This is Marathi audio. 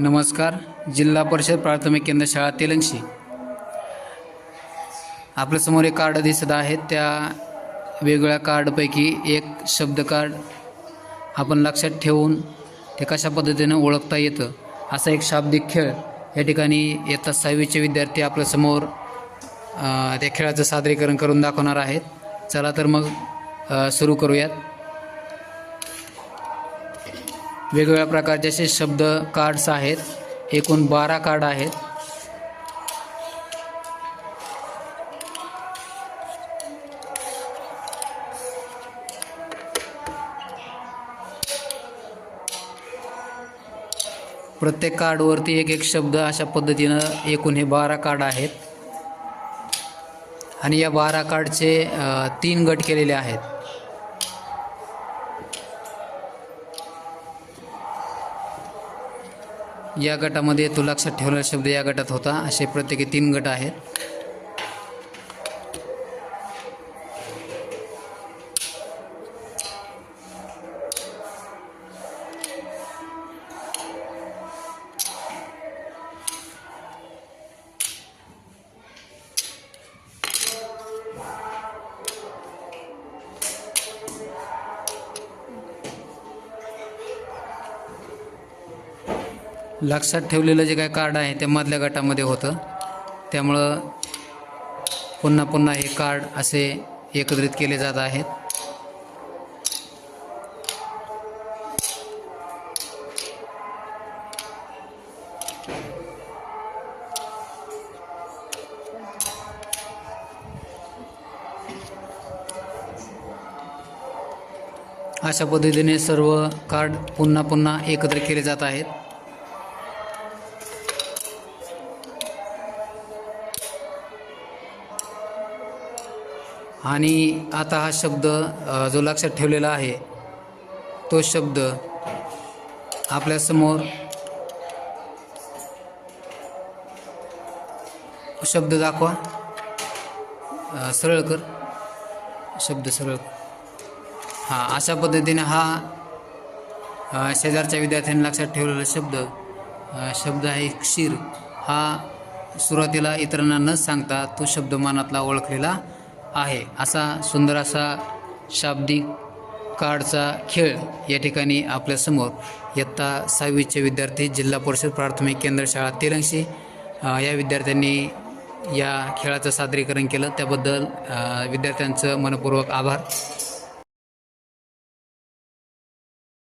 नमस्कार. जिल्हा परिषद प्राथमिक केंद्र शाळा तेलंगशी. आपल्यासमोर एक कार्ड दिसत आहेत त्या वेगवेगळ्या कार्डपैकी एक शब्द कार्ड आपण लक्षात ठेवून ते कशा पद्धतीनं ओळखता येतं असा एक शाब्दिक खेळ या ठिकाणी येतात सहावीचे विद्यार्थी आपल्यासमोर त्या खेळाचं सादरीकरण करून दाखवणार आहेत. चला तर मग सुरू करूयात. वेगवेगळ्या प्रकारचे असे शब्द कार्ड्स आहेत. एकूण बारा कार्ड आहेत. प्रत्येक कार्डवरती एक एक शब्द अशा पद्धतीनं एकूण हे बारा कार्ड आहेत. आणि या बारा कार्डचे तीन गट केलेले आहेत. या गटामध्ये तो लक्षात ठेवलेला शब्द या गटात होता. असे प्रत्येकी तीन गट आहेत. लक्षात ठेवलेलं जे काय कार्ड आहे ते मधल्या गटामध्ये होतं. त्यामुळं पुन्हा पुन्हा हे कार्ड असे एकत्रित केले जात आहेत. अशा पद्धतीने सर्व कार्ड पुन्हा पुन्हा एकत्र केले जात आहेत. आणि आता हा शब्द जो लक्षात ठेवलेला आहे तो शब्द आपल्यासमोर शब्द दाखवा. सरळ कर. शब्द सरळ हां अशा पद्धतीने हा शेजारच्या विद्यार्थ्यांनी लक्षात ठेवलेला शब्द शब्द आहे क्षीर. हा सुरुवातीला इतरांना न सांगता तो शब्द मनातला ओळखलेला आहे असा सुंदर असा शाब्दिक कार्डचा खेळ या ठिकाणी आपल्यासमोर इयत्ता सहावीचे विद्यार्थी जिल्हा परिषद प्राथमिक केंद्र शाळा तेलंगशी या विद्यार्थ्यांनी या खेळाचं सादरीकरण केलं. त्याबद्दल विद्यार्थ्यांचं मनपूर्वक आभार.